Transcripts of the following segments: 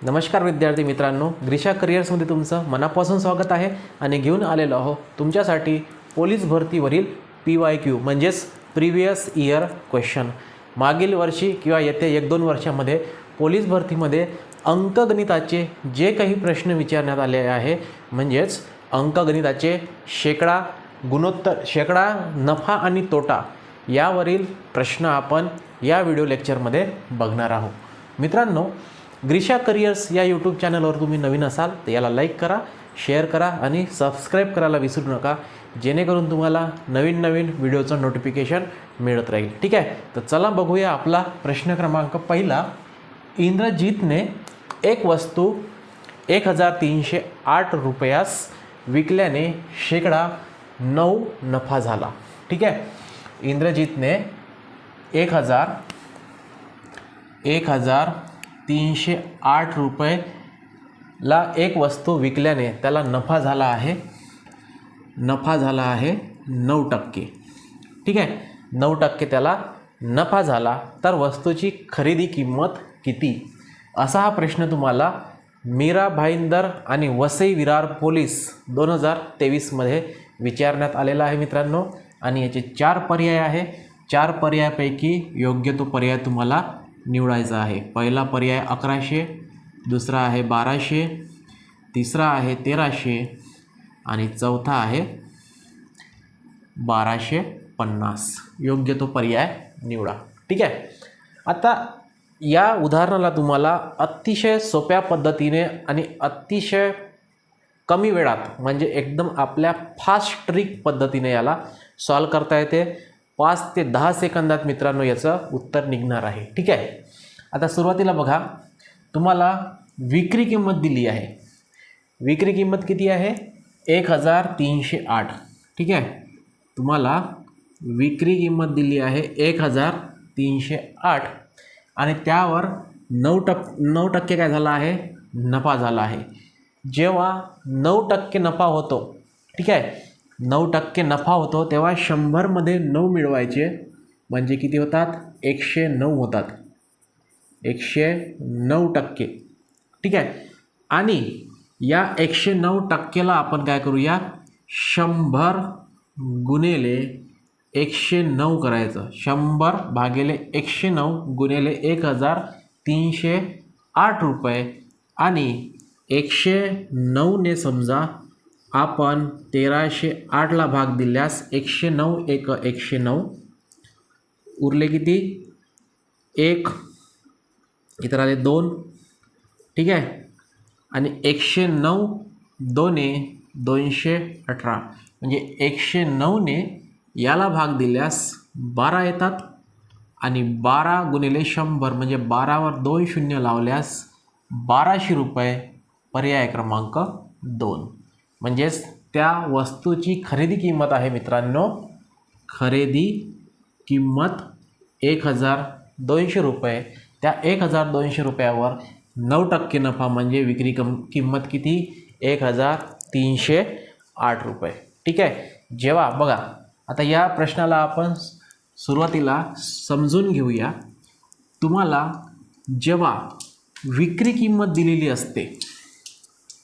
नमस्कार विद्यार्थी मित्रांनो ग्रीशा करिअर्समध्ये तुमचं मनापासून स्वागत आहे आणि घेऊन आलेलो आहो तुमच्यासाठी पोलीस भरतीवरील पी वाय क्यू म्हणजेच प्रिव्हियस इयर क्वेश्चन मागील वर्षी किंवा येत्या एक दोन वर्षामध्ये पोलीस भरतीमध्ये अंकगणिताचे जे काही प्रश्न विचारण्यात आले आहे म्हणजेच अंकगणिताचे शेकडा गुणोत्तर शेकडा नफा आणि तोटा यावरील प्रश्न आपण या व्हिडिओ लेक्चरमध्ये बघणार आहोत. मित्रांनो ग्रीशा करिअर्स या यूट्यूब चॅनलवर तुम्ही नवीन असाल तर याला लाईक करा शेअर करा आणि सबस्क्राईब करायला विसरू नका. जेणेकरून तुम्हाला नवीन नवीन व्हिडिओचं नोटिफिकेशन मिळत राहील. ठीक आहे? तर चला बघूया आपला प्रश्न क्रमांक पहिला. इंद्रजीतने एक वस्तू एक हजार तीनशे आठ रुपयास विकल्याने शेकडा नऊ नफा झाला. ठीक आहे? इंद्रजीतने एक हजार एक हजार तीनशे आठ रुपयेला एक वस्तू विकल्याने त्याला नफा झाला आहे. नफा झाला आहे नऊ टक्के. ठीक आहे? नऊ टक्के त्याला नफा झाला तर वस्तूची खरेदी किंमत किती? असा हा प्रश्न तुम्हाला मीरा भाईंदर आणि वसई विरार पोलीस दोन हजार तेवीसमध्ये विचारण्यात आलेला आहे मित्रांनो. आणि याचे चार पर्याय आहे. चार पर्यायापैकी योग्य तो पर्याय तुम्हाला निवडायचा आहे. पहिला पर्याय अकराशे दुसरा आहे बाराशे तिसरा आहे तेराशे आणि चौथा आहे बाराशे पन्नास. योग्य तो पर्याय निवडा. ठीक आहे? आता या उदाहरणाला तुम्हाला अतिशय सोप्या पद्धतीने आणि अतिशय कमी वेळात म्हणजे एकदम आपल्या फास्ट ट्रिक पद्धतीने याला सॉल्व करता येते. पाच ते दहा सेकंदात मित्रांनो याचं उत्तर निघणार आहे. ठीक आहे? आता सुरुवातीला बघा. तुम्हाला विक्री किंमत दिली आहे. विक्री किंमत किती आहे? एक हजार तीनशे आठ. ठीक आहे? तुम्हाला विक्री किंमत दिली आहे एक हजार तीनशे आठ. आणि त्यावर नऊ टक नऊ टक्के काय झाला आहे? नफा झाला आहे. जेव्हा नऊ टक्के नफा होतो ठीक आहे? नऊ टक्के नफा होतो तेव्हा शंभरमध्ये नऊ मिळवायचे. म्हणजे किती होतात? एकशे नऊ होतात. एकशे नऊ टक्के. ठीक आहे? आणि या एकशे नऊ टक्केला आपण काय करूया? शंभर गुणेले एकशे नऊ करायचं. शंभर भागेले एकशे नऊ गुणेले एक हजार तीनशे आठ रुपये. आणि एकशे नऊने समजा आपण तेराशे आठला भाग दिल्यास एकशे नऊ एक एकशे नऊ. उरले किती? एक. इतर आले दोन. ठीक आहे? आणि एकशे नऊ दोने दोनशे अठरा. म्हणजे एकशे नऊने याला भाग दिल्यास बारा येतात आणि बारा गुणिले शंभर म्हणजे बारावर दोन शून्य लावल्यास बाराशे रुपये पर्याय क्रमांक दोन. म्हणजेच त्या वस्तूची खरेदी किंमत आहे मित्रांनो. खरेदी किंमत एक हजार दोनशे रुपये. त्या एक हजार दोनशे रुपयावर नऊ टक्के नफा म्हणजे विक्री कम किंमत किती? एक हजार तीनशे आठ रुपये. ठीक आहे? जेव्हा बघा आता या प्रश्नाला आपण सुरुवातीला समजून घेऊया. तुम्हाला जेव्हा विक्री किंमत दिलेली असते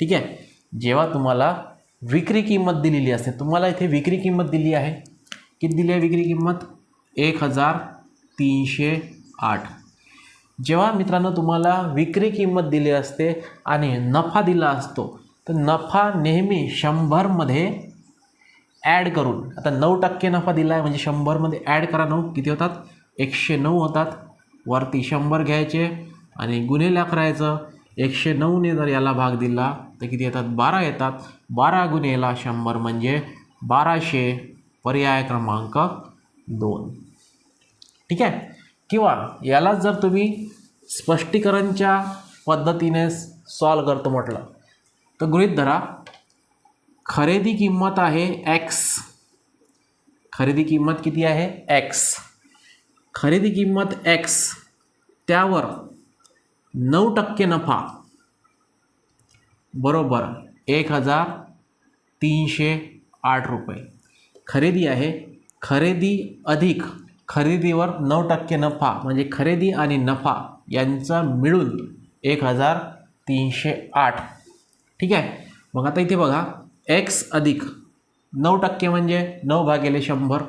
ठीक आहे? जेव्हा तुम्हाला विक्री किंमत दिलेली असते तुम्हाला इथे विक्री किंमत दिली आहे? किती दिली आहे विक्री किंमत? एक हजार तीनशे आठ. जेव्हा मित्रांनो तुम्हाला विक्री किंमत दिली असते आणि नफा दिला असतो तर नफा नेहमी शंभरमध्ये ॲड करून आता नऊ टक्के नफा दिला आहे म्हणजे शंभरमध्ये ॲड करा नऊ किती होतात? एकशे नऊ होतात. वरती शंभर घ्यायचे आणि गुन्हेला करायचं एकशे नऊने जर याला भाग दिला तर किती येतात? बारा येतात. बारा गुन्हेला शंभर म्हणजे बाराशे पर्याय क्रमांक दोन. ठीक आहे? किंवा याला जर तुम्ही स्पष्टीकरणच्या पद्धतीने सॉल्व करतो म्हटलं तर गृहीत धरा खरेदी किंमत आहे एक्स खरेदी किंमत किती आहे? एक्स खरेदी किंमत एक्स त्यावर नऊ टक्के नफा. बरोबर एक हजार तीनशे आठ रुपये. खरेदी आहे. खरेदी अधिक. खरेदीवर नऊ टक्के नफा म्हणजे खरेदी आणि नफा यांचा मिळून एक हजार तीनशे आठ. ठीक आहे? मग आता इथे बघा. एक्स अधिक. नऊ टक्के म्हणजे नऊ भागेले शंभर.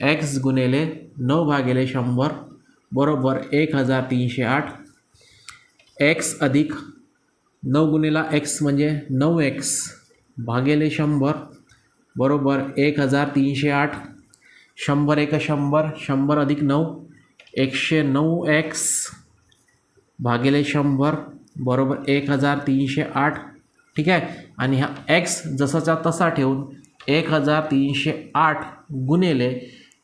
एक्स गुणेले नऊ भागेले शंभर. बरोबर एक हजार तीनशे आठ. एक्स अधिक नऊ गुणेला एक्स म्हणजे नऊ एक्स भागेले शंभर बरोबर एक हजार तीनशे आठ. शंभर एक शंभर शंभर अधिक नऊ एकशे नऊ एक्स भागेले शंभर बरोबर एक हजार तीनशे आठ. ठीक आहे? आणि हा एक्स जसाचा तसा ठेवून एक हजार तीनशे आठ गुणेले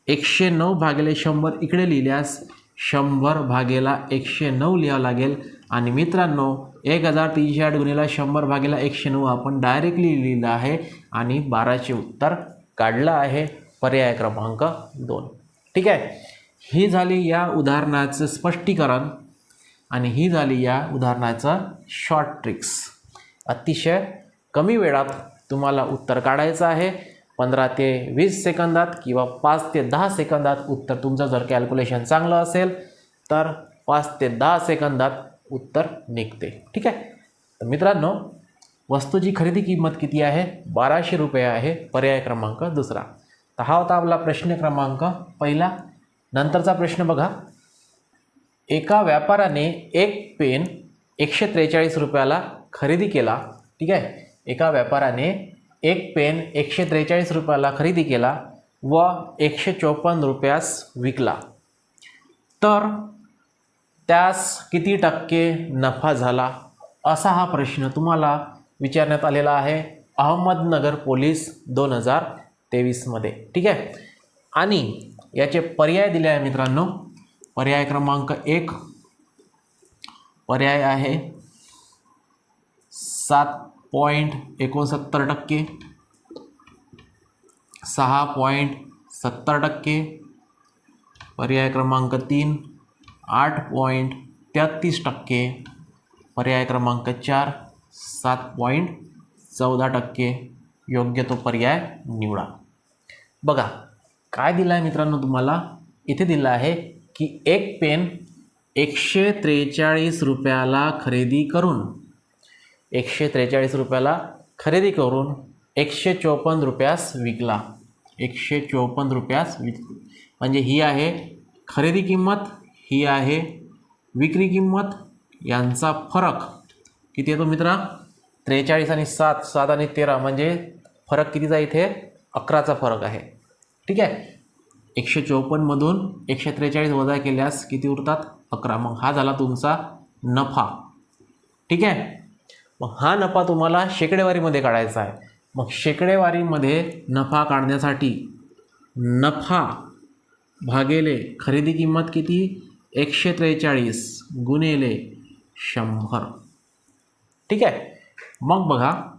एकशे नऊ भागेले शंभर इकडे लिहिल्यास शंभर भागेला एकशे नऊ लिहावं लागेल. आणि मित्रांनो एक हजार तीनशे आठ गुणीला शंभर भागेला एकशे नऊ आपण डायरेक्टली लिहिलं आहे आणि बाराचे उत्तर काढलं आहे. पर्याय क्रमांक दोन. ठीक आहे? ही झाली या उदाहरणाचं स्पष्टीकरण आणि ही झाली या उदाहरणाचं शॉर्ट ट्रिक्स अतिशय कमी वेळात तुम्हाला उत्तर काढायचं आहे. पंधरा ते वीस सेकंदात किंवा पाच ते दहा सेकंदात उत्तर तुमचं जर कॅल्क्युलेशन चांगलं असेल तर पाच ते दहा सेकंदात उत्तर निघते. ठीक आहे? तर मित्रांनो वस्तूची खरेदी किंमत किती आहे? बाराशे रुपये आहे पर्याय क्रमांक दुसरा. तर हा होता आपला प्रश्न क्रमांक पहिला. नंतरचा प्रश्न बघा. एका व्यापाराने एक पेन एकशे त्रेचाळीस रुपयाला खरेदी केला. ठीक आहे? एका व्यापाराने एक पेन एकशे त्रेचाळीस रुपयाला खरेदी केला व एकशे चोपन्न रुपयास विकला. तर त्यास किती टक्के नफा झाला? असा हा प्रश्न तुम्हाला विचारण्यात आलेला आहे. अहमदनगर पोलीस दोन हजार तेवीसमध्ये. ठीक आहे? आणि याचे पर्याय दिले आहे मित्रांनो. पर्याय क्रमांक एक. पर्याय आहे सात पॉईंट एकोणसत्तर टक्के सहा पॉईंट सत्तर टक्के पर्याय क्रमांक तीन. आठ पॉईंट तेहत्तीस टक्के पर्याय क्रमांक चार सात पॉईंट चौदा टक्के योग्य तो पर्याय निवडा. बघा काय दिलं आहे मित्रांनो तुम्हाला? इथे दिलं आहे की एक पेन एकशे त्रेचाळीस रुपयाला खरेदी करून एकशे त्रेचाळीस रुपयाला खरेदी करून एकशे चोपन्न रुपयास विकला. एकशे चोपन्न रुपयास विक म्हणजे ही आहे खरेदी किंमत ही आहे विक्री किंमत यांचा फरक किती येतो मित्रा? त्रेचाळीस आणि सात सात आणि तेरा म्हणजे फरक कितीचा इथे? अकराचा फरक आहे. ठीक आहे? एकशे चोपन्नमधून एकशे त्रेचाळीस वजा केल्यास किती उरतात? अकरा. मग हा झाला तुमचा नफा. ठीक आहे? मग हा नफा तुम्हाला शेकडेवारीमध्ये काढायचा आहे. मग शेकडेवारीमध्ये नफा काढण्यासाठी नफा भागेले खरेदी किंमत किती? एकशे त्रेचाळीस गुणिले शंभर. ठीक आहे? मग बघा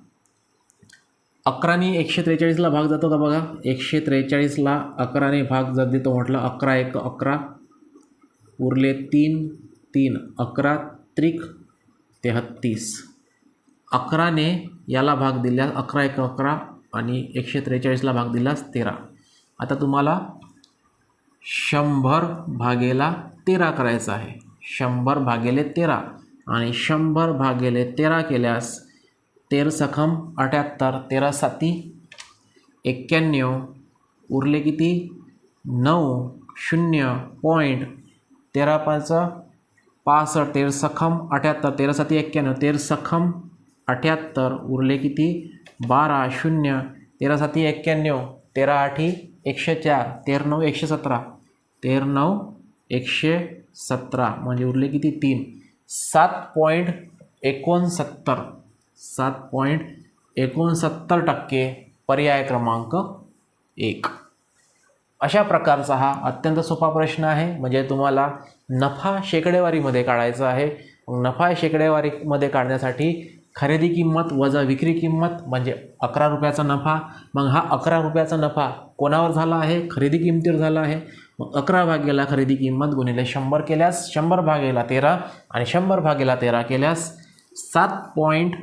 अकराने एकशे त्रेचाळीसला भाग जातो का बघा? एकशे त्रेचाळीसला अकराने भाग जात देतो म्हटलं अकरा एक अकरा उरले तीन तीन अकरा त्रिक तेहत्तीस. अकराने याला भाग दिल्यास अकरा एक अकरा आणि एकशे त्रेचाळीसला भाग दिलास तेरा. आता तुम्हाला शंभर भागेला तेरा करायचा आहे. शंभर भागेले तेरा आणि शंभर भागेले तेरा केल्यास तेर सखम अठ्याहत्तर तेरा साती एक्क्याण्णव उरले किती? नऊ शून्य पॉईंट तेरा पाच पासष्ट तेर सखम अठ्याहत्तर तेरा साती एक्क्याण्णव तेर सखम अठ्याहत्तर उरले किती? बारा शून्य तेरा साती एक्क्याण्णव तेरा आठी एकशे चार तेर नऊ एकशे सतरा. तेर नऊ एकशे सतरा. म्हणजे उरले किती? तीन. सात पॉईंट एकोणसत्तर. सात पॉईंट एकोणसत्तर टक्के पर्याय क्रमांक एक. अशा प्रकारचा हा अत्यंत सोपा प्रश्न आहे. म्हणजे तुम्हाला नफा शेकडेवारीमध्ये काढायचा आहे. मग नफा शेकडेवारीमध्ये काढण्यासाठी खरेदी किंमत वजा विक्री किंमत म्हणजे अकरा रुपयाचा नफा. मग हा अकरा रुपयाचा नफा कोणावर झाला आहे? खरेदी किंमतीवर झाला आहे. मग अकरा भागेला खरेदी किंमत गुणिले शंभर केल्यास शंभर भागेला तेरा आणि शंभर भागेला तेरा केल्यास सात पॉईंट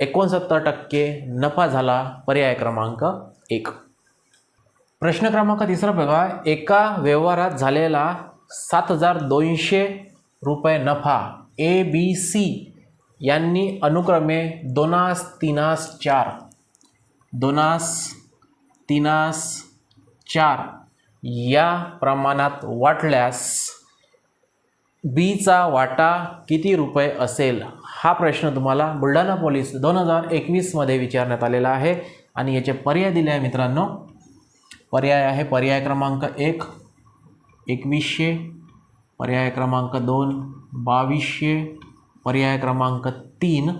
एकोणसत्तर टक्के नफा झाला पर्याय क्रमांक एक. प्रश्न क्रमांक तिसरा बघा. एका व्यवहारात झालेला सात हजार दोनशे रुपये नफा ए बी सी यांनी अनुक्रमे दोनास तिनास चार. दोनास तिनास चार या प्रमाणात वाटल्यास बीचा वाटा किती रुपये असेल? हा प्रश्न तुम्हाला बुलढाणा पोलीस दोन हजार एकवीसमध्ये विचारण्यात आलेला आहे आणि याचे पर्याय दिले आहे मित्रांनो. पर्याय आहे पर्याय क्रमांक एक एकवीसशे. पर्याय क्रमांक दोन बावीसशे. पर्याय क्रमांक तीन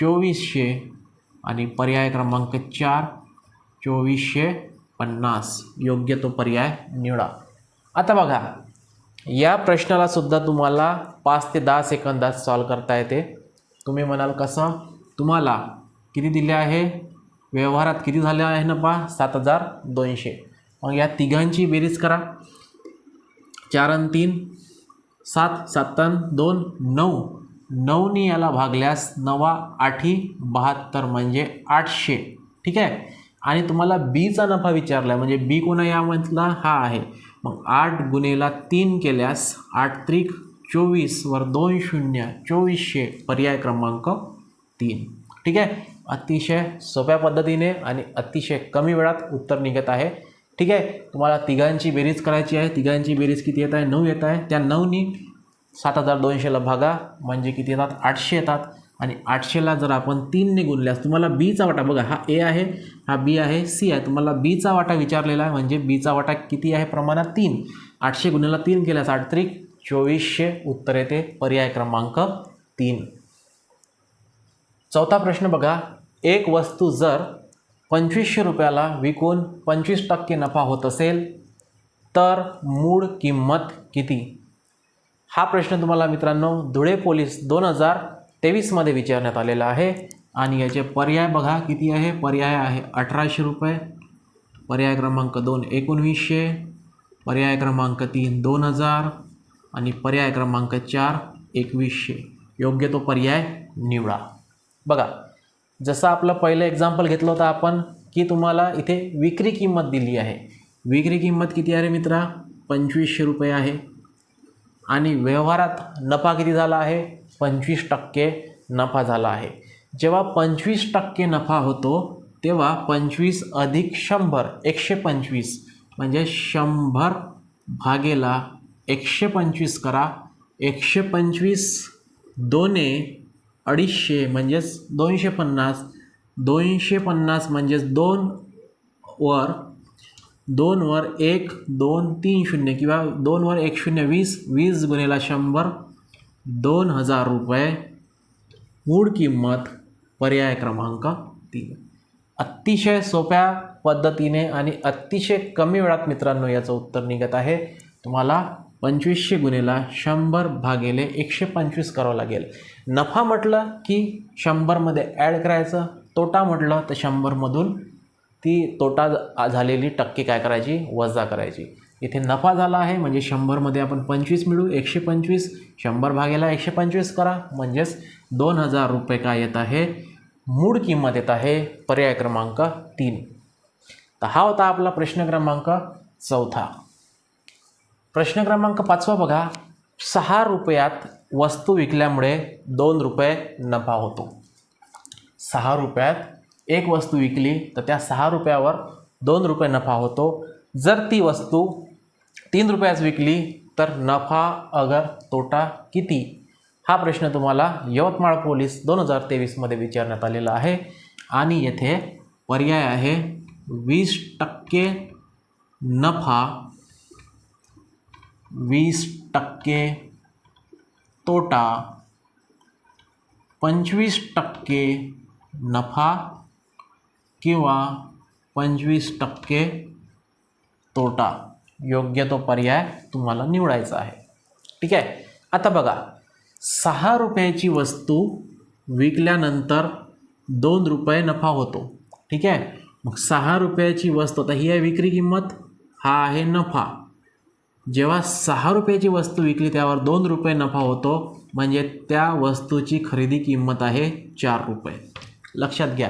चोवीसशे आणि पर्याय क्रमांक चार चोवीसशे पन्नास. योग्य तो पर्याय निवडा. आता बघा या प्रश्नाला सुद्धा तुम्हाला पाच ते दहा सेकंदात सॉल्व करता येते. तुम्ही म्हणाल कसं? तुम्हाला किती दिले आहे? व्यवहारात किती झाले आहे ना पा? सात हजार दोनशे. मग या तिघांची बेरीज करा. चार आणि तीन सात सात दोन नऊ. नऊनी याला भागल्यास नवा आठी बहात्तर म्हणजे आठशे. ठीक आहे? आणि तुम्हाला बीचा नफा विचारला आहे म्हणजे बी कोणा यामधला? हा आहे. मग आठ गुन्हेला तीन केल्यास आठ त्रिक चोवीसवर दोन शून्य चोवीसशे पर्याय क्रमांक तीन. ठीक आहे? अतिशय सोप्या पद्धतीने आणि अतिशय कमी वेळात उत्तर निघत आहे. ठीक आहे? तुम्हाला तिघांची बेरीज करायची आहे. तिघांची बेरीज किती येत आहे? नऊ येत आहे. त्या नऊनी सात हजार दोनशेला भागा म्हणजे किती येतात? आठशे येतात. आणि आठशेला जर आपण तीनने गुणल्यास तुम्हाला बीचा वाटा बघा हा ए आहे हा बी आहे सी आहे. तुम्हाला बीचा वाटा विचारलेला आहे म्हणजे बीचा वाटा किती आहे प्रमाणात? तीन. आठशे गुन्ह्याला तीन केल्यास आठ त्रिक चोवीसशे उत्तर येते. पर्याय क्रमांक तीन. चौथा प्रश्न बघा. एक वस्तू जर पंचवीसशे रुपयाला विकून पंचवीस टक्के नफा होत असेल तर मूळ किंमत किती? हा प्रश्न तुम्हाला मित्रांनो धुळे पोलीस दोन हजार तेवीसमध्ये विचारण्यात आलेला आहे. आणि याचे पर्याय बघा किती आहे? पर्याय आहे अठराशे रुपये. पर्याय क्रमांक दोन एकोणवीसशे. पर्याय क्रमांक तीन दोन हजार. आणि पर्याय क्रमांक चार एकवीसशे. योग्य तो पर्याय निवडा. बघा जसं आपलं पहिलं एक्झाम्पल घेतलं होतं आपण की तुम्हाला इथे विक्री किंमत दिली आहे. विक्री किंमत किती आहे मित्रा? पंचवीसशे रुपये आहे. आणि व्यवहारात नफा किती झाला आहे? पंचवीस टक्के नफा झाला आहे. जेव्हा पंचवीस टक्के नफा होतो तेव्हा पंचवीस अधिक शंभर एकशे पंचवीस. म्हणजे शंभर भागेला एकशे पंचवीस करा. एकशे पंचवीस दोने अडीचशे म्हणजेच दोनशे पन्नास. दोनशे पन्नास म्हणजेच दोन वर दोनवर एक दोन तीन शून्य किंवा दोनवर एक शून्य वीस वीस गुन्हेला शंभर दोन हजार रुपये. मूळ किंमत पर्याय क्रमांक तीन. अतिशय सोप्या पद्धतीने आणि अतिशय कमी वेळात मित्रांनो याचं उत्तर निघत आहे. तुम्हाला पंचवीसशे गुन्हेला शंभर भागेले एकशे पंचवीस करावं लागेल. नफा म्हटलं की शंभरमध्ये ॲड करायचं तोटा म्हटलं तर शंभरमधून ती तोटा झालेली टक्के काय करायची? वजा करायची. इथे नफा झाला आहे म्हणजे शंभरमध्ये आपण पंचवीस मिळू एकशे पंचवीस. शंभर भागेला एकशे पंचवीस करा म्हणजेच दोन हजार रुपये काय येत आहे? मूळ किंमत येत आहे पर्याय क्रमांक तीन. तर हा होता आपला प्रश्न क्रमांक चौथा. प्रश्न क्रमांक पाचवा बघा. सहा रुपयात वस्तू विकल्यामुळे दोन रुपये नफा होतो. सहा रुपयात एक वस्तू विकली तर त्या सहा रुपयावर दोन रुपये नफा होतो. जर ती वस्तू तीन रुपयाच विकली तर नफा अगर तोटा किती? हा प्रश्न तुम्हाला यवतमाळ पोलीस दोन हजार तेवीसमध्ये विचारण्यात आलेला आहे. आणि येथे पर्याय आहे वीस टक्के नफा वीस टक्के तोटा पंचवीस टक्के नफा किंवा पंचवीस टक्के तोटा योग्य तो पर्याय तुम्हाला निवडायचा आहे. ठीक आहे? आता बघा सहा रुपयाची वस्तू विकल्यानंतर दोन रुपये नफा होतो. ठीक आहे? मग सहा रुपयाची वस्तू आता ही आहे विक्री किंमत हा आहे नफा. जेव्हा सहा रुपयाची वस्तू विकली त्यावर दोन रुपये नफा होतो म्हणजे त्या वस्तूची खरेदी किंमत आहे चार रुपये. लक्षात घ्या.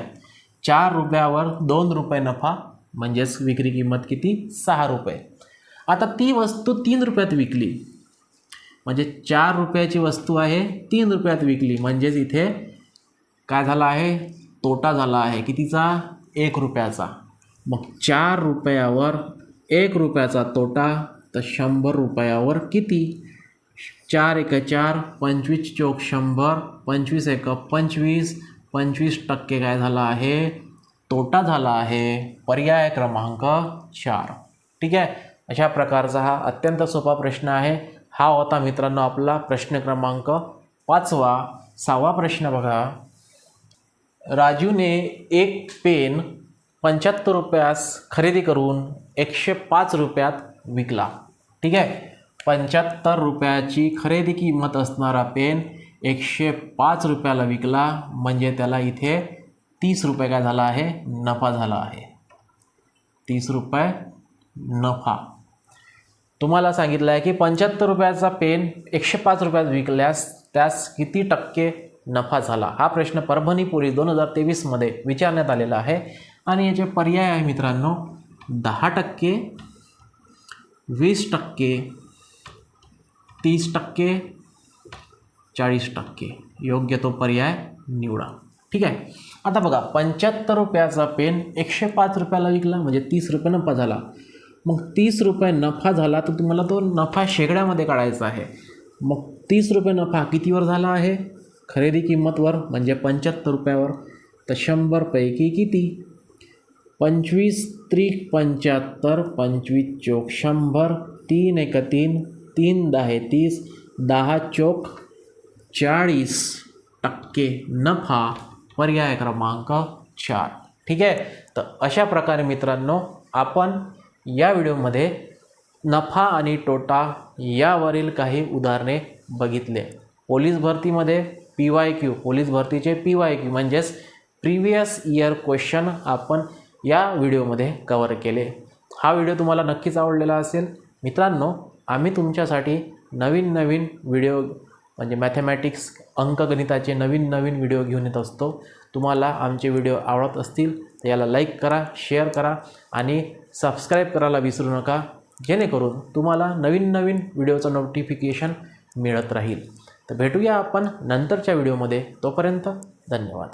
चार रुपयावर दोन रुपये नफा म्हणजेच विक्री किंमत किती? सहा रुपये. आता ती वस्तू तीन रुपयात विकली. म्हणजे चार रुपयाची वस्तू आहे तीन रुपयात विकली. म्हणजेच इथे काय झाला आहे? तोटा झाला आहे. कितीचा? एक रुपयाचा. मग चार रुपयावर एक रुपयाचा तोटा तर शंभर रुपयावर किती? चार एक चार पंचवीस चौक शंभर पंचवीस एक पंचवीस पंचवीस टक्के काय झाला आहे? तोटा झाला आहे. पर्याय क्रमांक चार. ठीक आहे? अशा प्रकारचा हा अत्यंत सोपा प्रश्न आहे. हा होता मित्रांनो आपला प्रश्न क्रमांक पाचवा सहावा प्रश्न बघा. राजूने एक पेन पंच्याहत्तर रुपयास खरेदी करून एकशे पाच रुपयात विकला. ठीक आहे? पंच्याहत्तर रुपयाची खरेदी किंमत असणारा पेन एकशे पाच रुपयाला विकला म्हणजे त्याला इथे तीस रुपये काय झाला आहे? नफा झाला आहे. तीस रुपये नफा. तुम्हाला सांगितलं आहे की पंच्याहत्तर रुपयाचा पेन एकशे पाच रुपयात विकल्यास त्यास किती टक्के नफा झाला? हा प्रश्न परभणी पोलीस दोन हजार तेवीसमध्ये विचारण्यात आलेला आहे. आणि याचे पर्याय आहे मित्रांनो दहा टक्के वीस टक्के तीस टक्के चाळीस टक्के. योग्य तो पर्याय निवडा. ठीक आहे? आता बघा पंच्याहत्तर रुपयाचा पेन एकशे पाच रुपयाला विकला म्हणजे तीस रुपये नफा झाला. मग तीस रुपये नफा झाला तर तुम्हाला तो नफा शेगड्यामध्ये काढायचा आहे. मग तीस रुपये नफा कितीवर झाला आहे? खरेदी किंमतवर म्हणजे पंच्याहत्तर रुपयावर. तर शंभरपैकी किती? पंचवीस त्रिक पंच्याहत्तर पंचवीस चोक शंभर तीन एक तीन तीन दहा तीस दहा चोक चाळीस टक्के नफा पर्याय क्रमांक चार. ठीक आहे? तर अशा प्रकारे मित्रांनो आपण या व्हिडिओमध्ये नफा आणि तोटा यावरील काही उदाहरणे बघितले. पोलीस भरतीमध्ये पी वाय क्यू पोलीस भरतीचे पी वाय क्यू म्हणजेच प्रिवियस इयर क्वेश्चन आपण या व्हिडिओमध्ये कवर केले. हा व्हिडिओ तुम्हाला नक्कीच आवडलेला असेल. मित्रांनो आम्ही तुमच्यासाठी नवीन नवीन व्हिडिओ म्हणजे मॅथमॅटिक्स अंकगणिताचे नवीन नवीन व्हिडिओ घेऊन येत असतो. तुम्हाला आमचे व्हिडिओ आवडत असतील तर याला लाईक करा शेअर करा आणि सबस्क्राईब करायला विसरू नका. जेणेकरून तुम्हाला नवीन नवीन व्हिडिओचं नोटिफिकेशन मिळत राहील. तर भेटूया आपण नंतरच्या व्हिडिओमध्ये तोपर्यंत धन्यवाद.